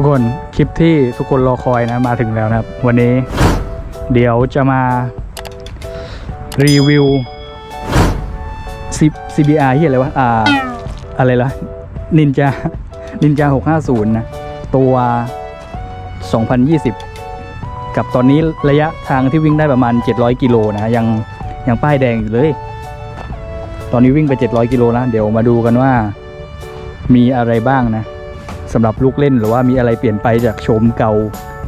ทุกคนคลิปที่ทุกคนรอคอยนะมาถึงแล้วนะครับ วันนี้เดี๋ยวจะมารีวิว C- CBR ที่อะไรวะอ่าอะไรละนินจานินจา650 นะ ตัว 2020 กับตอนนี้ระยะทางที่วิ่งได้ประมาณ 700 กิโลนะ ยังยังป้ายแดงอยู่เลย ตอนนี้วิ่งไป 700 กิโลนะเดี๋ยวมาดูกันว่ามีอะไรบ้างนะ สำหรับลูกเล่นหรือว่ามีอะไรเปลี่ยนไปจากโฉมเก่า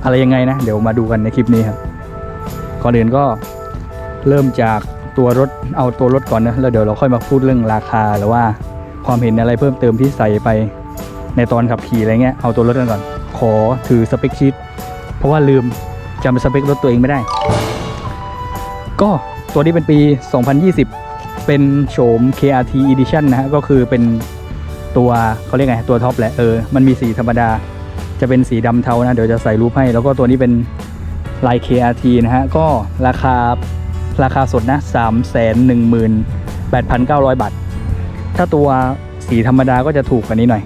อะไรยังไงนะ เดี๋ยวมาดูกันในคลิปนี้ครับก่อนอื่นก็เริ่มจากตัวรถเอาตัวรถก่อนนะแล้วเดี๋ยวเราค่อยมาพูดเรื่องราคาหรือว่าความเห็นอะไรเพิ่มเติมที่ใส่ไปในตอนขับขี่อะไรเงี้ยเอาตัวรถกันก่อน ขอถือสเปคชีตเพราะว่าลืมจำสเปครถตัวเองไม่ได้ ก็ตัวนี้เป็นปี 2020 เป็นโฉม KRT Edition นะฮะก็คือเป็น ตัวเขาเรียกไงตัวท็อปแหละเออมันมีสีธรรมดาจะเป็นสีดำเทานะเดี๋ยวจะใส่รูปให้ แล้วก็ตัวนี้เป็นลาย KRT นะฮะ ก็ราคาราคาสดนะ 3 1 8 9 0 0 บาท ถ้าตัวสีธรรมดาก็จะถูกกว่านี้หน่อย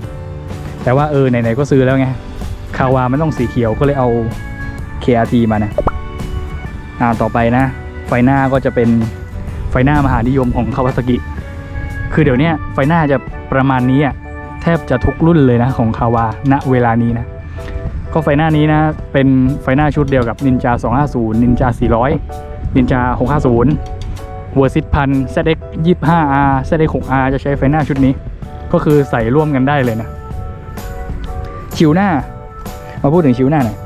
แต่ว่าเออไหนๆก็ซื้อแล้วไง คาวามันต้องสีเขียวก็เลยเอา KRT มานะอ่าต่อไปนะ ไฟหน้าก็จะเป็นไฟหน้ามหานิยมของคาวาซากิ คือเดี๋ยวนี้ไฟหน้าจะ ประมาณนี้อะแทบจะทุกรุ่นเลยนะของคาวาณเวลานี้นะก็ไฟหน้านี้นะเป็นไฟหน้าชุดเดียวกับ Ninja 250 Ninja 400 Ninja 650 v e r s i t พัน ZX 25R ZX 6R จะใช้ไฟหน้าชุดนี้ ก็คือใส่ร่วมกันได้เลยนะ ชิวหน้า มาพูดถึงชิวหน้าหน่อย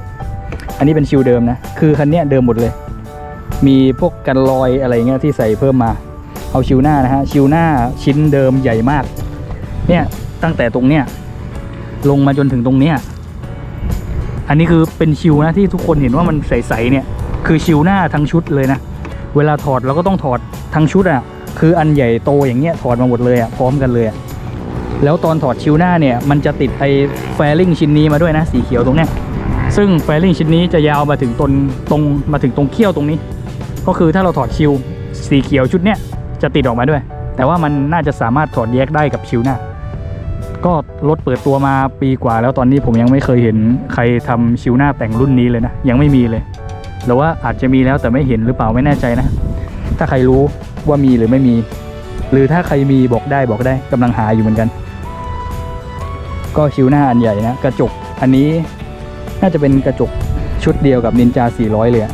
อันนี้เป็นชิวเดิมนะ คือคันเนี้ยเดิมหมดเลย มีพวกกันรอยอะไรเงี้ยที่ใส่เพิ่มมา เอาชิวหน้านะฮะ ชิวหน้าชิ้นเดิมใหญ่มาก เนี่ยตั้งแต่ตรงเนี้ยลงมาจนถึงตรงเนี้ยอันนี้คือเป็นชิวนะที่ทุกคนเห็นว่ามันใสๆเนี่ย คือชิวหน้าทั้งชุดเลยนะ เวลาถอดเราก็ต้องถอดทั้งชุดอะคืออันใหญ่โตอย่างเงี้ยถอดมาหมดเลยอะพร้อมกันเลยอะแล้วตอนถอดชิวหน้าเนี่ยมันจะติดไอ้แฟลิงชิ้นนี้มาด้วยนะสีเขียวตรงเนี้ยซึ่งแฟลิงชิ้นนี้จะยาวมาถึงตรงตรงมาถึงตรงเขี้ยวตรงนี้ ก็คือถ้าเราถอดชิวสีเขียวชุดเนี้ยจะติดออกมาด้วย แต่ว่ามันน่าจะสามารถถอดแยกได้กับชิวหน้า ก็รถเปิดตัวมาปีกว่าแล้วตอนนี้ผมยังไม่เคยเห็นใครทำชิวหน้าแต่งรุ่นนี้เลยนะ ยังไม่มีเลยหรือว่าอาจจะมีแล้วแต่ไม่เห็นหรือเปล่าไม่แน่ใจนะ ถ้าใครรู้ว่ามีหรือไม่มี หรือถ้าใครมีบอกได้บอกได้กำลังหาอยู่เหมือนกัน ก็ชิวหน้าอันใหญ่นะ กระจกอันนี้น่าจะเป็นกระจกชุดเดียวกับนินจา 400 เลยอะ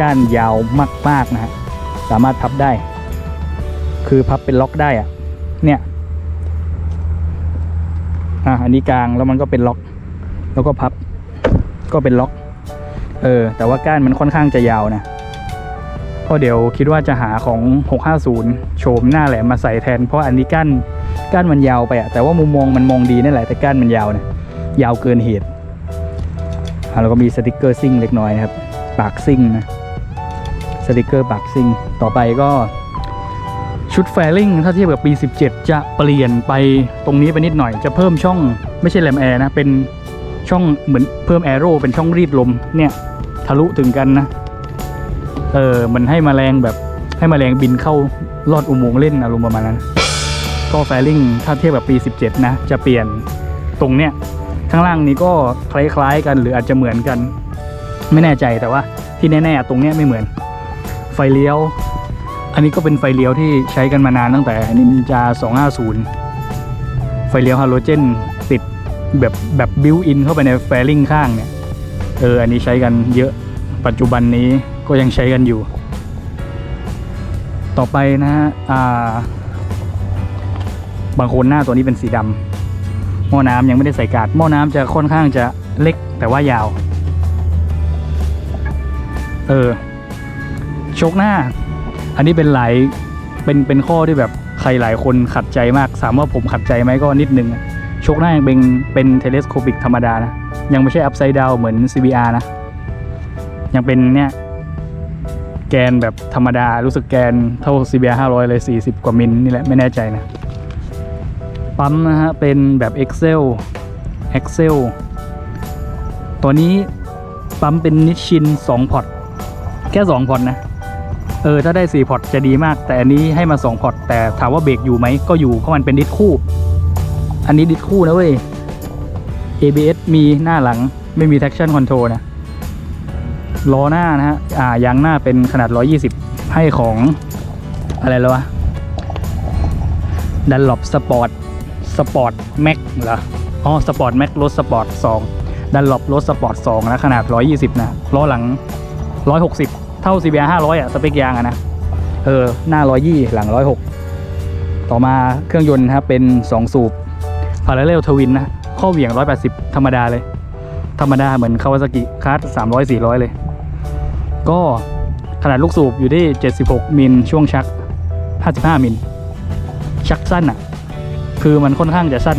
ก้านยาวมากๆนะฮะสามารถพับได้ คือพับเป็นล็อกได้อะเนี่ย อะอันนี้กลางแล้วมันก็เป็นล็อก แล้วก็พับ ก็เป็นล็อก เออ แต่ว่าก้านมันค่อนข้างจะยาวนะก็เดี๋ยวคิดว่าจะหาของ 650 โฉมหน้าแหลมมาใส่แทน เพราะอันนี้ก้านก้านมันยาวไปอะแต่ว่ามุมมองมันมองดีนั่นแหละแต่ก้านมันยาวนะยาวเกินเหตุอะแล้วก็มีสติกเกอร์ซิ่งเล็กน้อยนะครับ ปากซิ่งนะ สติกเกอร์ปากซิ่ง ต่อไปก็ ชุดแฟลิงถ้าเทียบกับปี 17 จะเปลี่ยนไปตรงนี้ไปนิดหน่อย จะเพิ่มช่องไม่ใช่แรมแอร์นะ เป็นช่องเหมือนเพิ่มแอโร่เป็นช่องรีดลมเนี่ยทะลุถึงกันนะ เออมันให้มแมลงแบบให้มแมลงบินเข้าลอดอุโมงค์เล่นอารมณ์ประมาณนั้น ก็แฟลิงถ้าเทียบกับปี 17 นะ จะเปลี่ยนตรงเนี้ยข้างล่างนี้ก็คล้ายๆกันหรืออาจจะเหมือนกัน ไม่แน่ใจแต่ว่าที่แน่ๆตรงเนี้ยไม่เหมือน ไฟเลี้ยว อันนี้ก็เป็นไฟเลี้ยวที่ใช้กันมานานตั้งแต่นินจา 250 ไฟเลี้ยวฮาโลเจนติดแบบแบบบิวอินเข้าไปในแฟลิงข้างเนี่ย เออ อันนี้ใช้กันเยอะปัจจุบันนี้ก็ยังใช้กันอยู่ ต่อไปนะฮะอ่าบางคนหน้าตัวนี้เป็นสีดำหม้อน้ำยังไม่ได้ใส่กาดหม้อน้ำจะค่อนข้างจะเล็กแต่ว่ายาว เออชคหน้า อันนี้เป็นหลายเป็นเป็นข้อที่แบบใครหลายคนขัดใจมากถามว่าผมขัดใจไหมก็นิดนึงโชคหน้ายังเป็นเป็นเทเลสโคปิกธรรมดานะ ยังไม่ใช่อัพไซด์ดาวเหมือน CBR นะ ยังเป็นเนี่ยแกนแบบธรรมดารู้สึกแกนเท่า CBR 500 เลย 40 กว่ามิลนี่แหละ ไม่แน่ใจนะ ปั๊มนะฮะ เป็นแบบ Excel Excel ตัวนี้ปั๊มเป็นนิชชิน 2 พอร์ต แค่ 2 พอร์ตนะ เออถ้าได้ 4 พอร์ตจะดีมาก แต่อันนี้ให้มา 2 พอร์ตแต่ถามว่าเบรกอยู่ไหมก็อยู่เพราะมันเป็นดิสคู่ อันนี้ดิสคู่นะเว้ย ABS มีหน้าหลังไม่มี traction control นะล้อหน้านะฮะอ่ายางหน้าเป็นขนาด 120 ให้ของอะไรแล้ววะดันหลบสปอร์ตสปอร์ตแม็กเหรออ๋อสปอร์ตแม็กรถสปอร์ต2ดันหลบรถสปอร์ต2นะขนาด 120 นะล้อหลัง 160 เท่า CBR 500อะสเปคยางอะนะ เออ หน้า 120 หลัง 106 ต่อมาเครื่องยนต์นะครับเป็น 2 สูบพาราเรลทวินนะ ข้อเหวี่ยง 180 ธรรมดาเลย ธรรมดาเหมือนคาวาซากิคาร์ด300 400 เลย ก็ขนาดลูกสูบอยู่ที่ 76 มิลช่วงชัก 55 มิล ชักสั้นอะ คือมันค่อนข้างจะสั้น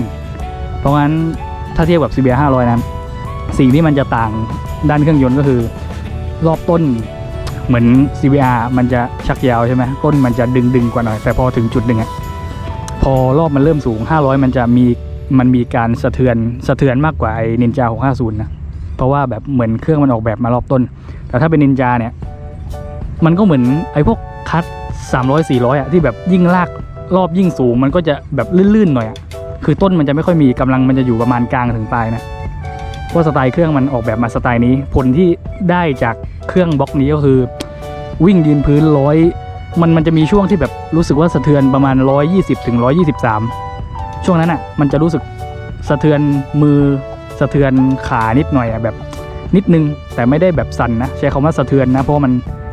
เพราะงั้นถ้าเทียบกับ CBR 500 นะ สิ่งที่มันจะต่างด้านเครื่องยนต์ก็คือ รอบต้น เหมือน CBR มันจะชักยาวใช่ไหมต้นมันจะดึงดึงกว่าหน่อย แต่พอถึงจุดหนึ่งอะพอรอบมันเริ่มสูง 500 มันจะมีมันมีการสะเทือนสะเทือนมากกว่าไอ้นินจา650นะเพราะว่าแบบเหมือนเครื่องมันออกแบบมารอบต้น แต่ถ้าเป็นนินจาเนี่ย มันก็เหมือนไอ้พวกคัท300 400อะที่แบบยิ่งลากรอบยิ่งสูง มันก็จะแบบลื่นๆหน่อยอะคือต้นมันจะไม่ค่อยมีกำลังมันจะอยู่ประมาณกลางถึงปลายนะเพราะสไตล์เครื่องมันออกแบบมาสไตล์นี้ ผลที่ได้จากเครื่องบล็อกนี้ก็คือ วิ่งยืนพื้นร้อยมันมันจะมีช่วงที่แบบรู้สึกว่าสะเทือนประมาณ 120ถึง123 ช่วงนั้นอะ มันจะรู้สึกสะเทือนมือสะเทือนขานิดหน่อยอะแบบนิดนึงแต่ไม่ได้แบบสั่นนะใช้คำว่าสะเทือนนะเพราะมัน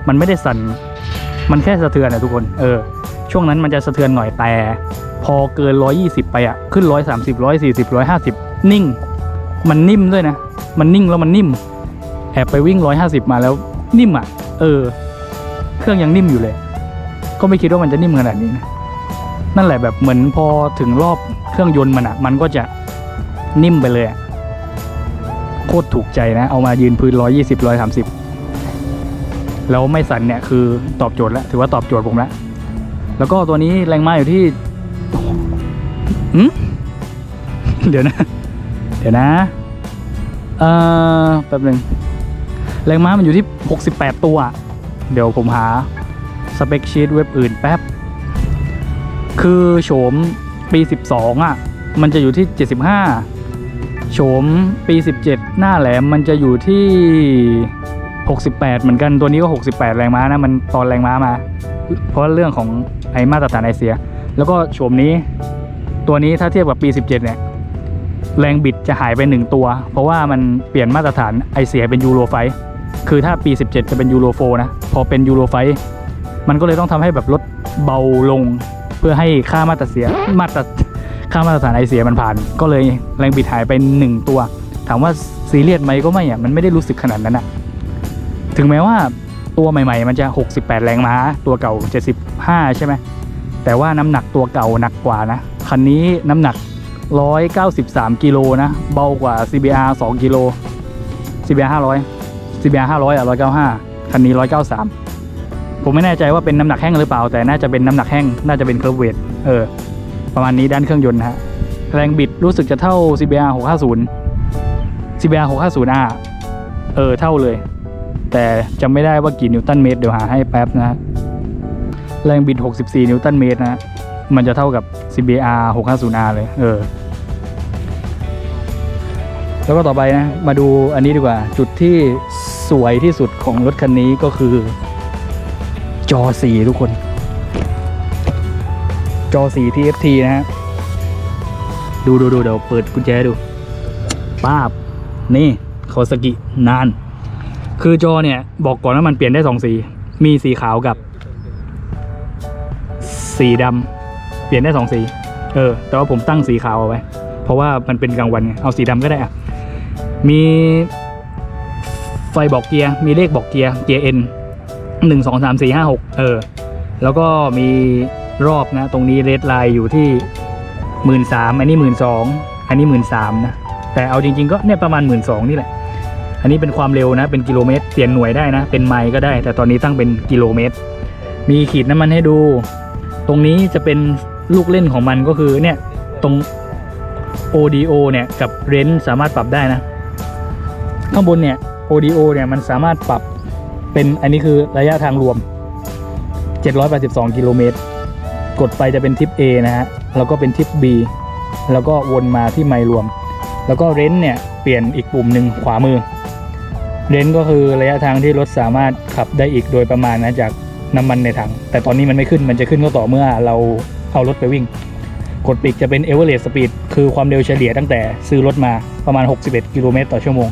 มันไม่ได้สั่นมันแค่สะเทือนอะทุกคน เออ ช่วงนั้นมันจะสะเทือนหน่อยแต่ พอเกิน 120 ไปอะขึ้น 130 140 150 นิ่ง มันนิ่มด้วยนะ มันนิ่งแล้วมันนิ่ม แอบไปวิ่ง 150 มาแล้วนิ่มอะเออ รื่องยังนิ่มอยู่เลย ก็ไม่คิดว่ามันจะนิ่มขนาดนี้นะนั่นแหละแบบเหมือนพอถึงรอบเครื่องยนต์มันอะมันก็จะนิ่มไปเลยโคตรถูกใจนะ เอามายืนพื้น120 130แล้วไม่สั่นเนี่ยคือตอบโจทย์แล้วถือว่าตอบโจทย์ผมแล้วแล้วก็ตัวนี้แรงม้าอยู่ที่อืมเดี๋ยวนะ เดี๋ยวนะ เอ่อแป๊บหนึ่งแรงม้ามันอยู่ที่68ตัว เดี๋ยวผมหาสเปคชีตเว็บอื่นแป๊บ คือโฉมปี 12อะ มันจะอยู่ที่ 75 โฉมปี 17 หน้าแหลมมันจะอยู่ที่ 68 เหมือนกันตัวนี้ก็ 68 แรงม้านะ มันตอนแรงม้ามา เพราะเรื่องของไอมาตรฐานไอเสีย แล้วก็โฉมนี้ ตัวนี้ถ้าเทียบกับปี 17 เนี่ยแรงบิดจะหายไป 1 ตัว เพราะว่ามันเปลี่ยนมาตรฐานไอเสียเป็นยูโรไฟ คือถ้าปี 17 จะเป็นยูโรโฟนะ อเป็นยูโรไฟมันก็เลยต้องทำให้แบบลดเบาลง เพื่อให้ค่ามาตรเสียมาตรค่ามาตรฐานไอเสียมันผ่าน ก็เลยแรงบิดหายไป 1 ตัว ถามว่าซีเรียสไหมก็ไม่อะมันไม่ได้รู้สึกขนาดนั้นอะถึงแม้ว่าตัวใหม่ ๆ มันจะ 68 แรงม้า ตัวเก่า 75 ใช่ไหมแต่ว่าน้ำหนักตัวเก่าหนักกว่านะคันนี้น้ำหนัก 193 กิโลนะเบากว่า CBR 2 กิโล CBR 500 CBR 500อะ195 คันนี้ 193 ผมไม่แน่ใจว่าเป็นน้ำหนักแห้งหรือเปล่า แต่น่าจะเป็นน้ำหนักแห้งน่าจะเป็นเคอร์ฟเวทเออ ประมาณนี้ด้านเครื่องยนต์นะฮะแรงบิดรู้สึกจะเท่า CBR 650 CBR 650R เออ เท่าเลย แต่จำไม่ได้ว่ากี่นิวตันเมตรเดี๋ยวหาให้แป๊บนะฮะแรงบิด 64 นิวตันเมตรนะฮะมันจะเท่ากับ CBR 650R เลย เออ แล้วก็ต่อไปนะ มาดูอันนี้ดีกว่า จุดที่ สวยที่สุดของรถคันนี้ก็คือ จอสีทุกคน จอสี TFT นะฮะ ดูดูดูเดี๋ยวเปิดกุญแจดูป้าบ นี่คาสกินาน คือจอเนี่ย บอกก่อนว่ามันเปลี่ยนได้สองสี มีสีขาวกับ สีดำเปลี่ยนได้สองสี เออ แต่ว่าผมตั้งสีขาวเอาไว้ เพราะว่ามันเป็นกลางวันไงเอาสีดำก็ได้อะมี ไฟบอกเกียร์มีเลขบอกเกียร์เกียร์ N หนึ่งสองสามสี่ห้าหกเออ แล้วก็มีรอบนะ ตรงนี้เรดไลน์อยู่ที่หมื่นสามอันนี้หมื่นสองอันนี้หมื่นสามนะ แต่เอาจริง ๆ ก็เนี่ยประมาณหมื่นสองนี่แหละ อันนี้เป็นความเร็วนะ เป็นกิโลเมตร เปลี่ยนหน่วยได้นะ เป็นไมล์ก็ได้ แต่ตอนนี้ตั้งเป็นกิโลเมตร มีขีดน้ำมันให้ดู ตรงนี้จะเป็นลูกเล่นของมันก็คือเนี่ยตรง ODO เนี่ยกับเรนสามารถปรับได้นะ ข้างบนเนี่ย ODO เนี่ยมันสามารถปรับเป็นอันนี้คือระยะทางรวม 782 กิโลเมตร กดไปจะเป็นทิป A นะฮะ แล้วก็เป็นทิป B แล้วก็วนมาที่ไมล์รวม แล้วก็เรนเนี่ยเปลี่ยนอีกปุ่มหนึ่งขวามือ เรนก็คือระยะทางที่รถสามารถขับได้อีกโดยประมาณนะจากน้ำมันในถัง แต่ตอนนี้มันไม่ขึ้น มันจะขึ้นก็ต่อเมื่อเราเอารถไปวิ่ง กดปีกจะเป็น average speed คือความเร็วเฉลี่ยตั้งแต่ซื้อรถมาประมาณ 61 กิโลเมตรต่อชั่วโมง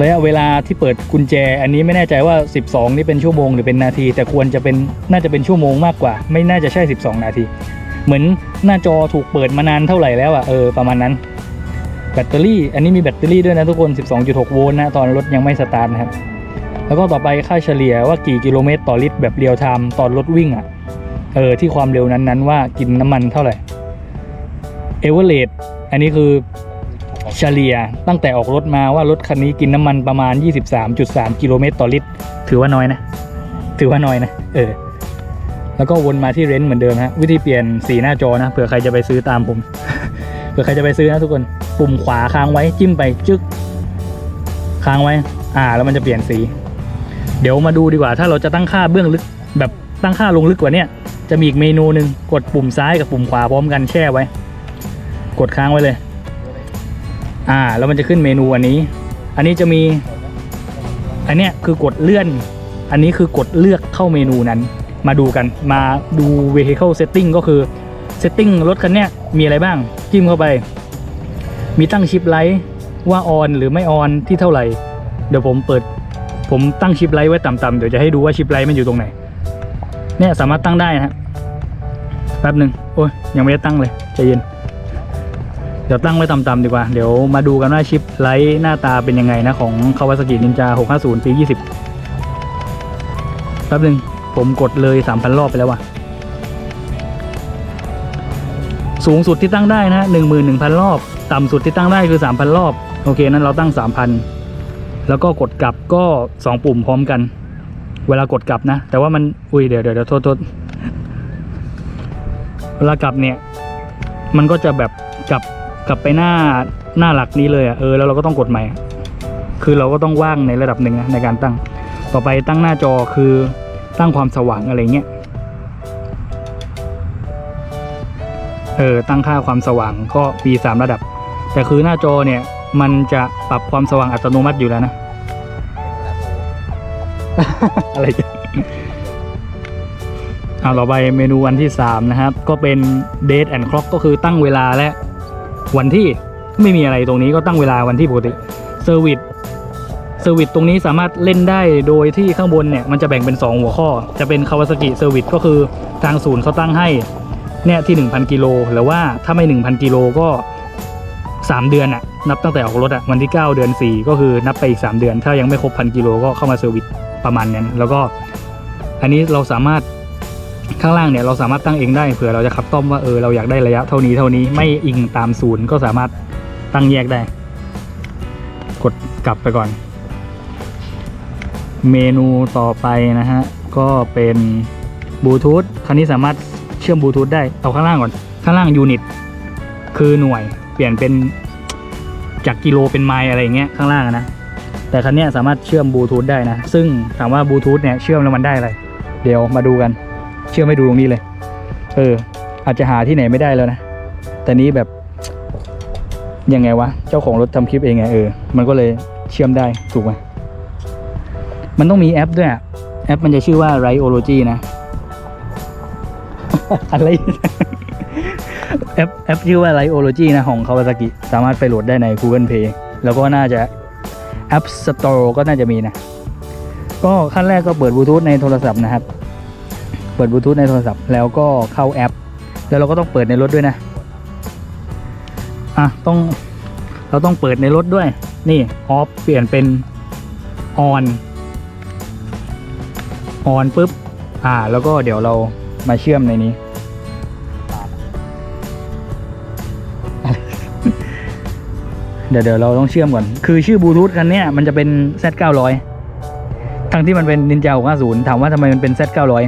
ระยะเวลาที่เปิดกุญแจ อันนี้ไม่แน่ใจว่า 12 นี่เป็นชั่วโมงหรือเป็นนาที แต่ควรจะเป็นน่าจะเป็นชั่วโมงมากกว่า ไม่น่าจะใช่ 12 นาที เหมือนหน้าจอถูกเปิดมานานเท่าไหร่แล้วอะเออประมาณนั้น แบตเตอรี่ อันนี้มีแบตเตอรี่ด้วยนะทุกคน 12.6 โวลต์นะตอนรถยังไม่สตาร์ทนะครับ แล้วก็ต่อไปค่าเฉลี่ยว่ากี่กิโลเมตรต่อลิตรแบบเรียลไทม์ตอนรถวิ่งอะ่ะเออที่ความเร็วนั้นๆว่ากินน้ำมันเท่าไหร่เอเวอเรสอันนี้คือ เฉลี่ยตั้งแต่ออกรถมาว่ารถคันนี้กินน้ำมันประมาณ 23.3 กิโลเมตรต่อลิตร ถือว่าน้อยนะ ถือว่าน้อยนะ เออ แล้วก็วนมาที่เรนท์เหมือนเดิมฮะ วิธีเปลี่ยนสีหน้าจอนะ เผื่อใครจะไปซื้อตามผม เผื่อใครจะไปซื้อนะทุกคน ปุ่มขวาค้างไว้จิ้มไปจึ๊ก ค้างไว้ อ่า แล้วมันจะเปลี่ยนสี เดี๋ยวมาดูดีกว่า ถ้าเราจะตั้งค่าเบื้องลึก แบบตั้งค่าลงลึกกว่าเนี้จะมีอีกเมนูหนึ่งกดปุ่มซ้ายกับปุ่มขวาพร้อมกันแช่ไว้ กดค้างไว้เลย อ่าแล้วมันจะขึ้นเมนูอันนี้ อันนี้จะมี อันเนี้ยคือกดเลื่อน อันนี้คือกดเลือกเข้าเมนูนั้น มาดูกันมาดู vehicle setting ก็คือ setting รถคันเนี้ยมีอะไรบ้าง จิ้มเข้าไป มีตั้งชิปไลท์ว่าออนหรือไม่ออนที่เท่าไหร่ เดี๋ยวผมเปิด ผมตั้งชิปไลท์ไว้ต่ำๆเดี๋ยวจะให้ดูว่าชิปไลท์มันอยู่ตรงไหน เนี่ยสามารถตั้งได้นะแป๊บหนึ่งโอ้ยยังไม่ได้ตั้งเลยใจเย็น เดี๋ยวตั้งไว้ต่ำๆดีกว่า เดี๋ยวมาดูกันว่าชิปไลท์หน้าตาเป็นยังไงนะ ของ Kawasaki Ninja 650 ปี 20 แป๊บหนึ่งผมกดเลย 3,000 รอบไปแล้วว่ะ สูงสุดที่ตั้งได้นะ 11,000 รอบ ต่ำสุดที่ตั้งได้คือ 3,000 รอบ โอเค นั้นเราตั้ง 3,000 แล้วก็กดกลับก็ 2 ปุ่มพร้อมกัน เวลากดกลับนะ แต่ว่ามัน อุ้ยเดี๋ยวเดี๋ยวเดี๋ยวโทษโทษเวลากลับเนี่ย มันก็จะแบบกลับ กลับไปหน้าหน้าหลักนี้เลยอะ่ะเออแล้วเราก็ต้องกดใหม่ คือเราก็ต้องว่างในระดับหนึ่งนะในการตั้ง ต่อไปตั้งหน้าจอคือตั้งความสว่างอะไรเงี้ยเออตั้งค่าความสว่างก็มีสามระดับ แต่คือหน้าจอเนี่ยมันจะปรับความสว่างอัตโนมัติอยู่แล้วนะ อะไรกันเอาต่อไปเมนูวันที่ 3 นะครับ ก็เป็น date and clock ก็คือตั้งเวลาและ วันที่ไม่มีอะไรตรงนี้ก็ตั้งเวลาวันที่ปกติ service เซอร์วิสตรงนี้สามารถเล่นได้โดยที่ข้างบนเนี่ยมันจะแบ่งเป็น 2 หัวข้อ จะเป็น Kawasaki Service ก็คือทางศูนย์เขาตั้งให้เนี่ยที่ 1,000 กิโลหรือว่าถ้าไม่ 1,000 กิโลก็ 3 เดือนอะนับตั้งแต่ออกรถอะวันที่ 9 เดือน 4 ก็คือนับไปอีก 3 เดือน ถ้ายังไม่ครบพันกิโลก็เข้ามาเซอร์วิสประมาณนั้น แล้วก็อันนี้เราสามารถ ข้างล่างเนี่ยเราสามารถตั้งเองได้เผื่อเราจะขับต้อมว่าเออเราอยากได้ระยะเท่านี้เท่านี้ไม่อิงตามศูนย์ก็สามารถตั้งแยกได้ กดกลับไปก่อน เมนูต่อไปนะฮะ ก็เป็นบลูทูธคันนี้สามารถเชื่อมบลูทูธได้เอาข้างล่างก่อน ข้างล่างยูนิตคือหน่วยเปลี่ยนเป็นจากกิโลเป็นไมล์อะไรอย่างเงี้ยข้างล่างนะแต่คันนี้สามารถเชื่อมบลูทูธได้นะ ซึ่งถามว่าบลูทูธเนี่ยเชื่อมแล้วมันได้อะไร เดี๋ยวมาดูกัน เชื่อไมให้ดูตรงนี้เลย เออ อาจจะหาที่ไหนไม่ได้แล้วนะ แต่นี้แบบยังไงวะ เจ้าของรถทำคลิปเองไงเออ มันก็เลยเชื่อมได้ถูกไหมมันต้องมีแอปด้วยอะแอปมันจะชื่อว่า Rideology นะ อะไร แอปแอปชื่อว่า Rideology นะ ของ Kawasaki สามารถไปโหลดได้ใน Google Play แล้วก็น่าจะ App Store ก็น่าจะมีนะ ก็ขั้นแรกก็เปิดบลูทูธในโทรศัพท์นะครับ เปิดบลูทูธในโทรศัพท์แล้วก็เข้าแอป แล้วเราก็ต้องเปิดในรถด้วยนะ อะต้องเราต้องเปิดในรถด้วย นี่ออฟเปลี่ยนเป็นออนออนปุ๊บ อ่า แล้วก็เดี๋ยวเรามาเชื่อมในนี้ เดี๋ยวเดี๋ยวเราต้องเชื่อมก่อน คือชื่อบลูทูธคันนี้มันจะเป็น Z 900 ทั้งที่มันเป็น Ninja 650 ถามว่าทำไมมันเป็น Z 900เอ่อ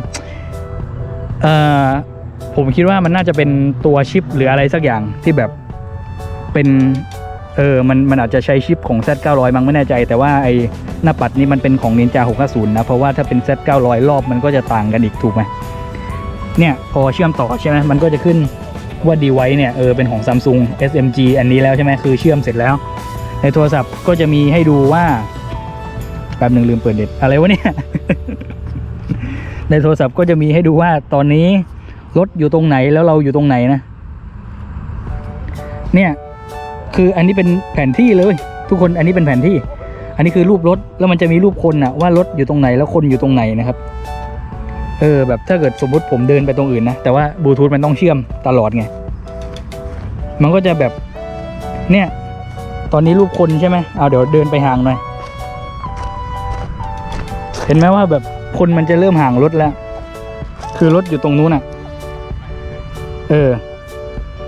ผมคิดว่ามันน่าจะเป็นตัวชิปหรืออะไรสักอย่างที่แบบเป็นเออมันมันอาจจะใช้ชิปของ Z 900 มั้งไม่แน่ใจ แต่ว่าไอหน้าปัดนี้มันเป็นของ Ninja 650 นะ เพราะว่าถ้าเป็น Z 900 รอบมันก็จะต่างกันอีกถูกไหมเนี่ยพอเชื่อมต่อใช่ไหมมันก็จะขึ้นว่า device เนี่ยเออเป็นของ Samsung SMG อันนี้แล้วใช่ไหมคือเชื่อมเสร็จแล้ว ในโทรศัพท์ก็จะมีให้ดูว่าแป๊บหนึ่งลืมเปิดเน็ตอะไรวะเนี่ย ในโทรศัพท์ก็จะมีให้ดูว่าตอนนี้รถอยู่ตรงไหนแล้วเราอยู่ตรงไหนนะ เนี่ย คืออันนี้เป็นแผนที่เลย ทุกคนอันนี้เป็นแผนที่ อันนี้คือรูปรถแล้วมันจะมีรูปคนอะว่ารถอยู่ตรงไหนแล้วคนอยู่ตรงไหนนะครับเออแบบถ้าเกิดสมมติผมเดินไปตรงอื่นนะ แต่ว่าบลูทูธมันต้องเชื่อมตลอดไง มันก็จะแบบ เนี่ย ตอนนี้รูปคนใช่ไหมเอาเดี๋ยวเดินไปห่างหน่อย เห็นไหมว่าแบบ คนมันจะเริ่มห่างรถแล้ว คือรถอยู่ตรงนู้นอะ เออ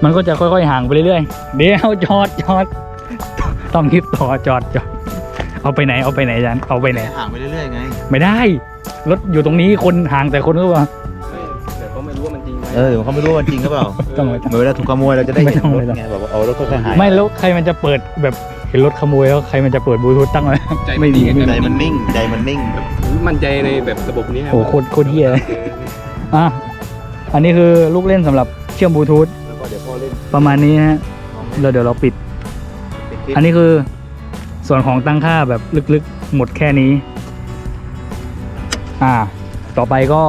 มันก็จะค่อยๆห่างไปเรื่อยๆ เดี๋ยวจอดจอดต้องคลิปต่อจอดจอด เอาไปไหนเอาไปไหนอาจารย์เอาไปไหน ห่างไปเรื่อยๆไงไม่ได้ รถอยู่ตรงนี้คนห่างแต่คนก็ว่า เดี๋ยวเขาไม่รู้ว่ามันจริงไหมเออเขาไม่รู้ว่าจริงหรือเปล่าต้องไว้เหมือนเวลาถูกขโมยเราจะได้ไม่เห็นต้องรถไม่ต้อง ไงแบบว่าเอารถค่อยๆหายไม่แล้วใครมันจะเปิดแบบเห็นรถขโมยแล้วใครมันจะเปิดบลูทูธตั้งไว้ ใจไม่มีดี ใจมันนิ่งใจมันนิ่ง มั่นใจในแบบระบบนี้โอ้โหโคตรโคตรเหี้ยเลยอะอันนี้คือลูกเล่นสำหรับเชื่อมบลูทูธแล้วก็เดี๋ยวพ่อเล่นประมาณนี้นะฮะแล้วเดี๋ยวเราปิดปิดคลิปอันนี้คือส่วนของตั้งค่าแบบลึกๆ หมดแค่นี้ อ่า ต่อไปก็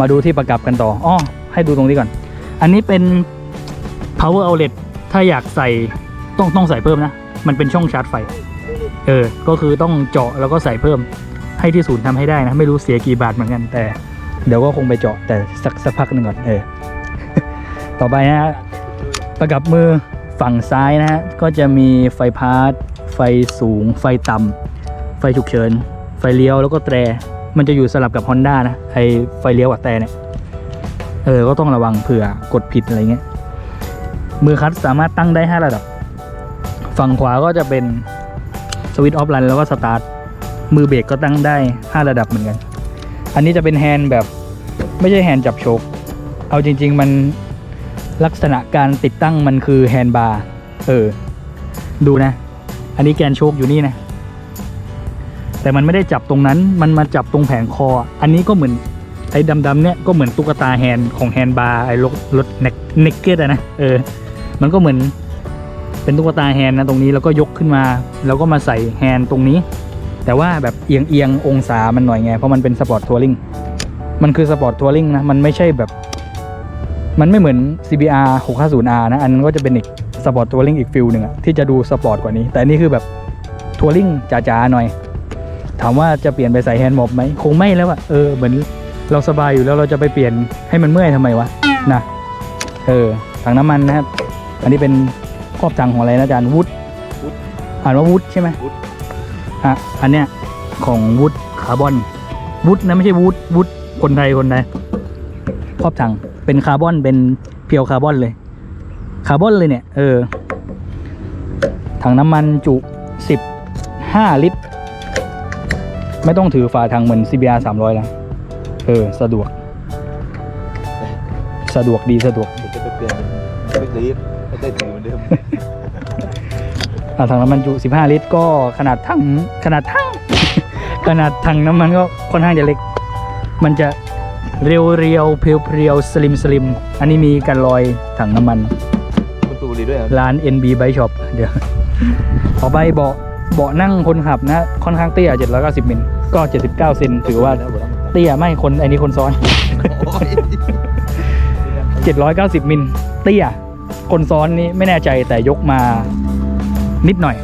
มาดูที่ประกับกันต่ออ้อให้ดูตรงนี้ก่อน อันนี้เป็น power outlet ถ้าอยากใส่ต้องต้องใส่เพิ่มนะ มันเป็นช่องชาร์จไฟ เออ ก็คือต้องเจาะแล้วก็ใส่เพิ่ม ให้ที่ศูนย์ทำให้ได้นะ ไม่รู้เสียกี่บาทเหมือนกันแต่ เดี๋ยวก็คงไปเจาะแต่สักสักพักหนึ่งก่อนเออต่อไปนะฮะประกับมือฝั่งซ้ายนะฮะก็จะมีไฟพาร์ทไฟสูง ไฟต่ำไฟฉุกเฉิน ไฟเลี้ยวแล้วก็แตร มันจะอยู่สลับกับ Honda นะไอไฟเลี้ยวกับแตรเนี่ยเออก็ต้องระวังเผื่อกดผิดอะไรเงี้ยมือคัดสามารถตั้งได้ 5 ระดับ ฝั่งขวาก็จะเป็นสวิตช์ออฟรันแล้วก็สตาร์ท มือเบรกก็ตั้งได้ 5 ระดับเหมือนกัน อันนี้จะเป็นแฮนด์แบบไม่ใช่แฮนด์จับโชคเอาจริง ๆ มันลักษณะการติดตั้งมันคือแฮนด์บาร์เออ ดูนะ อันนี้แกนโชคอยู่นี่นะ แต่มันไม่ได้จับตรงนั้น มันมาจับตรงแผงคอ อันนี้ก็เหมือนไอ้ดำๆเนี่ยก็เหมือนตุ๊กตาแฮนด์ของแฮนด์บาร์ไอ้รถรถเน็กเกเก็ตอะนะเออ มันก็เหมือนเป็นตุ๊กตาแฮนด์นะตรงนี้แล้วก็ยกขึ้นมา แล้วก็มาใส่แฮนด์ตรงนี้ แต่ว่าแบบเอียงเอียงๆองศามันหน่อยไง เพราะมันเป็นสปอร์ตทัวริงมันคือสปอร์ตทัวริงนะ มันไม่ใช่แบบ มันไม่เหมือน CBR 650R นะ อันนั้นก็จะเป็นอีกสปอร์ตทัวริงอีกฟิลหนึ่งอะที่จะดูสปอร์ตกว่านี้ แต่อันนี่คือแบบทัวริงจ๋าๆหน่อย ถามว่าจะเปลี่ยนไปใส่แฮนด์มอบไหม คงไม่แล้วอะเออเหมือนเราสบายอยู่แล้วเราจะไปเปลี่ยนให้มันเมื่อยทำไมวะนะเออถังน้ำมันนะครับ อันนี้เป็นครอบถังของอะไรนะอาจารย์วุฒอ่านว่าวุฒใช่ไหม อะอันเนี้ยของวุฒคาร์บอนวุฒนะไม่ใช่วุฒวุฒคนไทยคนไทยครอบถังเป็นคาร์บอนเป็นเพียวคาร์บอนเลย คาร์บอนเลยเนี่ย เออ ถังน้ำมันจุสิบห้าลิตร ไม่ต้องถือฝาถังเหมือน CBR 300แล้วเออ สะดวก สะดวกดีสะดวกเดี๋ยวจะไปเปลี่ยนเป็นไม่รีบไม่ได้ถือเหมือนเดิม ถังน้ำมันจุ15 ลิตร ก็ขนาดถังขนาดถังขนาดถังน้ำมันก็ค่อนข้างจะเล็ก มันจะเรียวเรียวๆเพรียวเพรียวสลิมสลิมอันนี้มีกันรอยถังน้ำมันคุณสูบบุหรี่ด้วยเหรอร้าน NB Bike Shop เดี๋ยวต่อไปเบาะเบาะนั่งคนขับนะ ค่อนข้างเตี้ย790มิลก็ 79เซนถือว่าเตี้ยไม่คนไอ้นี่คนซ้อนโอ้ย790มิลเตี้ยคนซ้อนนี่ไม่แน่ใจแต่ยกมา นิดหน่อย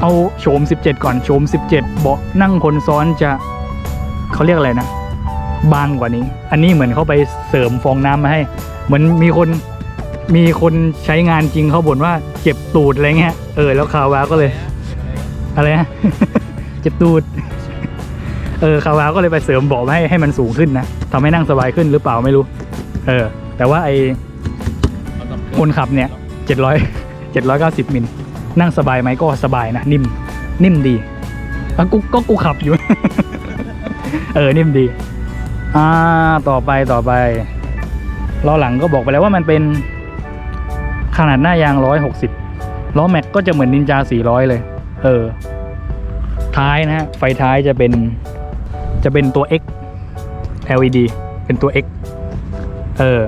เอาโฉม 17 ก่อนโฉม 17 เบาะนั่งคนซ้อนจะเขาเรียกอะไรนะ บางกว่านี้ อันนี้เหมือนเขาไปเสริมฟองน้ำมาให้ เหมือนมีคนมีคนใช้งานจริงเขาบ่นว่าเจ็บตูดอะไรเงี้ยเออแล้วคาวาก็เลย อะไรนะเจ็บตูดเออคาวาก็เลยไปเสริมเบาะให้ให้มันสูงขึ้นนะทำให้นั่งสบายขึ้นหรือเปล่าไม่รู้ เออ แต่ว่าไอคนขับเนี่ยเจ็ดร้อยเจ็ดร้อยเก้าสิบมิล นั่งสบายไหมก็สบายนะ นิ่ม นิ่มดีอะกูก็กูขับอยู่ เออ นิ่มดี อ่า ต่อไปต่อไปล้อหลังก็บอกไปแล้วว่ามันเป็น ขนาดหน้ายางร้อยหกสิบล้อแม็กก็จะเหมือนนินจาสี่ร้อยเลย เออ ท้ายนะฮะ ไฟท้ายจะเป็น จะเป็นตัว X LED เป็นตัว X เออ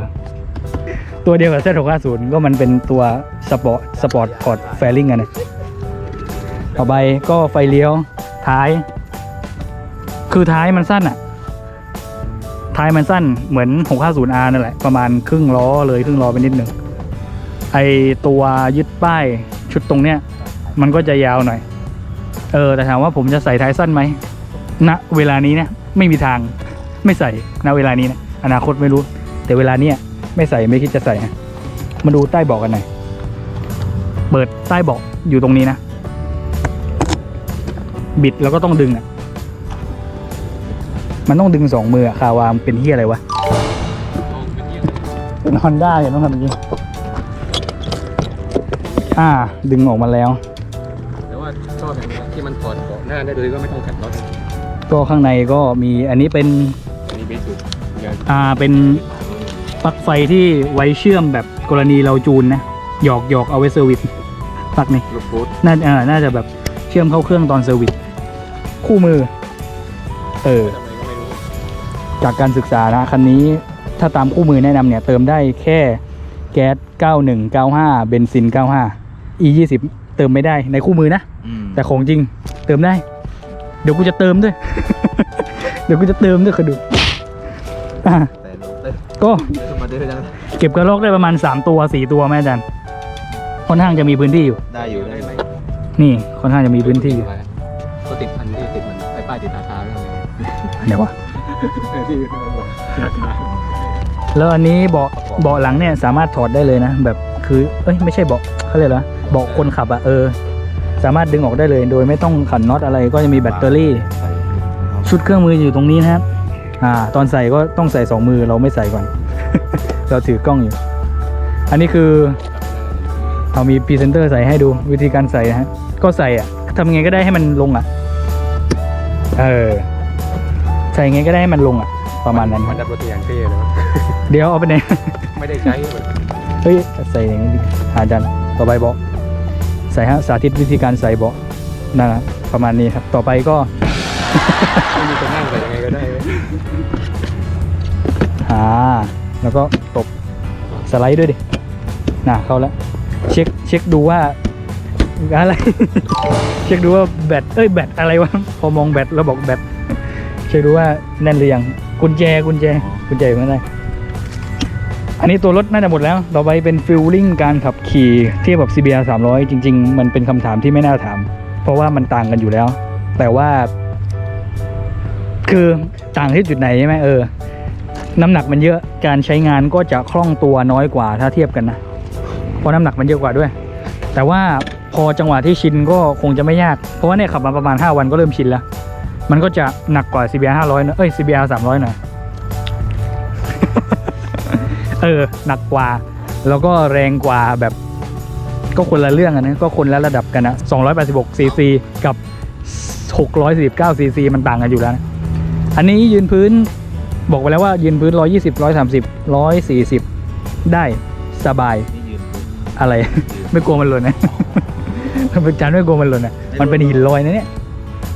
ตัวเดียวกับ Z650 ก็มันเป็นตัว สปอร์ตสปอร์ตพอร์ตแฟลิงกันนะต่อไปก็ไฟเลี้ยวท้าย คือท้ายมันสั้นอะท้ายมันสั้นเหมือน 650R นั่นแหละ ประมาณครึ่งล้อเลยครึ่งล้อไปนิดหนึ่งไอตัวยึดป้ายชุดตรงเนี้ย มันก็จะยาวหน่อย เออ แต่ถามว่าผมจะใส่ท้ายสั้นไหมณเวลานี้เนี่ยไม่มีทางไม่ใส่ณเวลานี้นะอนาคตไม่รู้ แต่เวลาเนี้ยไม่ใส่ไม่คิดจะใส่นะมาดูใต้เบาะกันหน่อย เปิดใต้เบาะอยู่ตรงนี้นะ บิดแล้วก็ต้องดึงอะ มันต้องดึงสองมืออะคาวามนเป็นที่อะไรวะเป็นฮอนด้าเห็นต้องทำอย่างนี้อ่า ดึงออกมาแล้ว แต่ว่าชอบอย่างนี้ที่มันถอดเบาะหน้าได้เลยก็ไม่ต้องขัดน็อตก็ข้างในก็มีอันนี้เป็นอันนี้เบสุดอย่างอ่าเป็นปลั๊กไฟที่ไว้เชื่อมแบบกรณีเราจูนนะหยอกหยอกเอาไว้เซอร์วิสป ลั๊กนี่ลูกฟูดน่าเออน่าจะแบบเชื่อมเข้าเครื่องตอนเซอร์วิสคู่มือ เออทำไมก็ไม่รู้จากการศึกษานะคันนี้ถ้าตามคู่มือแนะนำเนี่ย เติมได้แค่แก๊ส 91 95 เบนซิน 95 E 20เติมไม่ได้ในคู่มือนะอืมแต่ของจริงเติมได้ เดี๋ยวกูจะเติมด้วย เดี๋ยวกูจะเติมด้วยคือดูอะแต่เราเต้นก็เต้นมาได้ยังเก็บกระรอกได้ประมาณ 3 ตัว 4 ตัวแม่อาจารย์ ค่อนข้างจะมีพื้นที่อยู่ ได้อยู่ได้ได้ไหมนี่ค่อนข้างจะมีพื้นที่อยู่ก็ติดพันที่ติดมันไปป้ายติดราคาเรื่องนี้เดี๋ยววะที่แล้วอันนี้เบาะเบาะหลังเนี่ยสามารถถอดได้เลยนะ แบบคือเอ้ยไม่ใช่เบาะเขาเรียกอะไรวะเบาะคนขับอะเออ สามารถดึงออกได้เลย โดยไม่ต้องขันน็อตอะไรก็จะมีแบตเตอรี่ใส่ชุดเครื่องมืออยู่ตรงนี้นะครับอ่า ตอนใส่ก็ต้องใส่สองมือเราไม่ใส่ก่อน เราถือกล้องอยู่ อันนี้คือ เรามีพรีเซนเตอร์ใส่ให้ดูวิธีการใส่นะฮะก็ใส่อะทำไงก็ได้ให้มันลงอะ เออ ใส่ไงก็ได้ให้มันลงอะ ประมาณนั้นมันดับรถอย่างเท่เลยวะเดี๋ยวเอาไปไหนไม่ได้ใช้แบบเฮ้ยใส่อย่างนี้ดิอาจารย์ต่อไปเบาะใส่ฮะสาธิตวิธีการใส่เบาะนั่นนะประมาณนี้ครับ ต่อไปก็ไม่มีคนนั่งแต่ยังไงก็ได้เว้ยอ่าแล้วก็ตบสไลด์ด้วยดิน่ะเข้าแล้ว เช็คเช็คดูว่าอะไร เช็คดูว่าแบตเอ้ยแบตอะไรวะพอมองแบตแล้วบอกแบตเช็คดูว่าแน่นหรือยังกุญแจกุญแจกุญแจอยู่ข้างในอันนี้ตัวรถน่าจะหมดแล้ว ต่อไปเป็นฟิลลิ่งการขับขี่เทียบกับ CBR 300 จริง ๆ มันเป็นคำถามที่ไม่น่าถาม เพราะว่ามันต่างกันอยู่แล้ว แต่ว่า คือต่างที่จุดไหนใช่ไหมเออ น้ำหนักมันเยอะการใช้งานก็จะคล่องตัวน้อยกว่าถ้าเทียบกันนะ เพราะน้ำหนักมันเยอะกว่าด้วย แต่ว่าพอจังหวะที่ชินก็คงจะไม่ยาก เพราะว่าเนี่ยขับมาประมาณ 5 วันก็เริ่มชินแล้ว มันก็จะหนักกว่า CBR 500นะเอ้ย CBR 300หน่อยเออหนักกว่า แล้วก็แรงกว่าแบบก็คนละเรื่องอะนะก็คนละระดับกันนะ286 cc กับ 649 cc มันต่างกันอยู่แล้วนะอันนี้ยืนพื้นบอกไปแล้วว่ายืนพื้น 120 130 140 ได้สบายนี่ยืน อะไร ไม่กลัวมันหล่นนะเป็นจานไม่กลัวมันหล่นนะมันเป็นหินลอยนะเนี่ย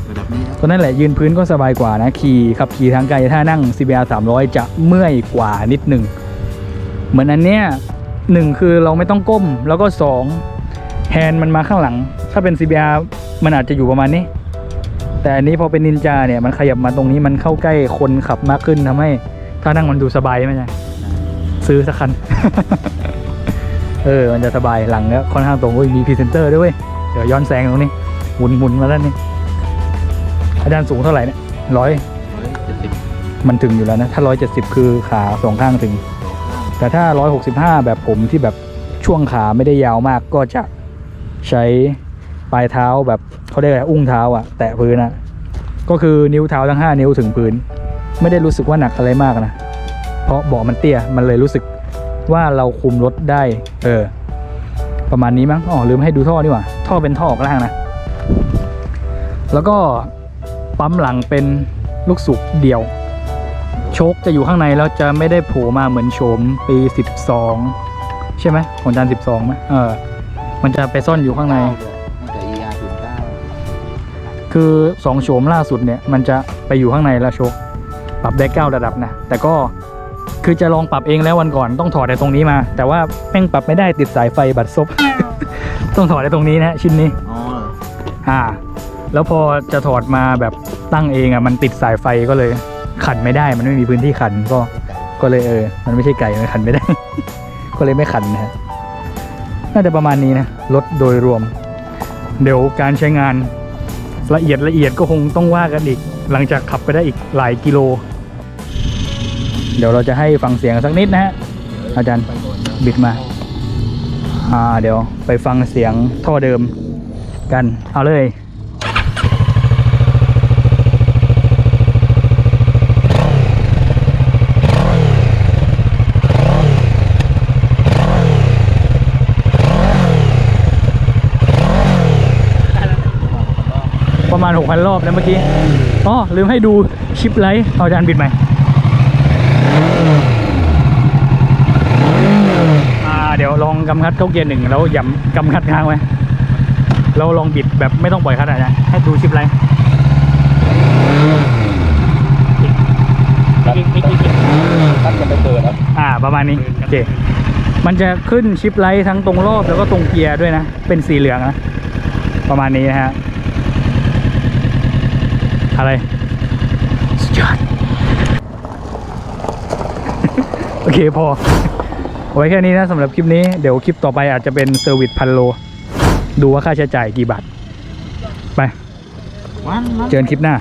ระดับนี้นะตัวนั้นแหละยืนพื้นก็สบายกว่านะขี่ขับขี่ทางไกลถ้านั่ง CBR 300 จะเมื่อยกว่านิดหนึ่งเหมือนอันเนี้ยหนึ่งคือเราไม่ต้องก้มแล้วก็สองแฮนด์มันมาข้างหลัง ถ้าเป็น CBR มันอาจจะอยู่ประมาณนี้ แต่อันนี้พอเป็นนินจาเนี่ยมันขยับมาตรงนี้มันเข้าใกล้คนขับมากขึ้นทำให้ ถ้านั่งมันดูสบายไหมจ๊ะซื้อสักคัน เออ มันจะสบายหลังก็ค่อนข้างตรงโอ้ยมีพรีเซนเตอร์ด้วยเวยเดี๋ยวย้อนแสงตรงนี้ หมุนหมุนมาแล้วนี่ อาจารย์สูงเท่าไหร่เนี่ยร้อยร้อยเจ็ดสิบมันถึงอยู่แล้วนะ ถ้าร้อยเจ็ดสิบคือขาสองข้างถึง แต่ถ้าร้อยหกสิบห้าแบบผมที่แบบช่วงขาไม่ได้ยาวมากก็จะใช้ปลายเท้าแบบเขาเรียกอะไรอุ้งเท้าอะแตะพื้นอะก็คือนิ้วเท้าทั้งห้านิ้วถึงพื้น ไม่ได้รู้สึกว่าหนักอะไรมากนะ เพราะเบาะมันเตี้ยมันเลยรู้สึก ว่าเราคุมรถได้ เออ ประมาณนี้มั้งอ๋อลืมให้ดูท่อนี่ว่าท่อเป็นท่อออกล่างนะ แล้วก็ปั๊มหลังเป็นลูกสูบเดี่ยว โชคจะอยู่ข้างในแล้วจะไม่ได้โผล่มาเหมือนโฉมปี 12 ใช่ไหมของจาน 12ไหมเออ มันจะไปซ่อนอยู่ข้างใน คือ2โฉมล่าสุดเนี่ย มันจะไปอยู่ข้างในแล้วโชคปรับได้ 9 ระดับนะ แต่ก็ คือจะลองปรับเองแล้ววันก่อนต้องถอดไอ้ตรงนี้มา แต่ว่าแม่งปรับไม่ได้ติดสายไฟบัดซบ ต้องถอดไอ้ตรงนี้นะชิ้นนี้อ๋ออ่า แล้วพอจะถอดมาแบบตั้งเองอะมันติดสายไฟก็เลยขันไม่ได้ มันไม่มีพื้นที่ขันก็ก็เลยเออ มันไม่ใช่ไก่มันขันไม่ได้ ก็เลยไม่ขันนะฮะน่าจะประมาณนี้นะรถโดยรวม เดี๋ยวการใช้งานละเอียดละเอียดก็คงต้องว่ากันอีก หลังจากขับไปได้อีกหลายกิโล เดี๋ยวเราจะให้ฟังเสียงสักนิดนะฮะอาจารย์บิดมา อ่าเดี๋ยวไปฟังเสียงท่อเดิมกัน เอาเลยประมาณ 6,000 รอบนะเมื่อกี้ อ๋อ ลืมให้ดูชิปไลท์เอาอาจารย์บิดใหม่ อ่า เดี๋ยวลอง กำคัดเข้าเกียร์หนึ่งแล้วย่ำกำคัดค้างไว้เราลองบิดแบบไม่ต้องปล่อยคัดอะอาจารย์ให้ดูชิปไลท์อีกอีกอีกอีกท่านจะไปเปิดครับอ่าประมาณนี้โอเคมันจะขึ้นชิปไลท์ทั้งตรงรอบแล้วก็ตรงเกียร์ด้วยนะ เป็นสีเหลืองนะ ประมาณนี้นะฮะ อะไรสุดยอดโอเคพอ เอาไว้แค่นี้นะสำหรับคลิปนี้เดี๋ยวคลิปต่อไปอาจจะเป็นเซอร์วิสพันโล ดูว่าค่าใช้จ่ายกี่บาท ไปวันเจอกันคลิปหน้า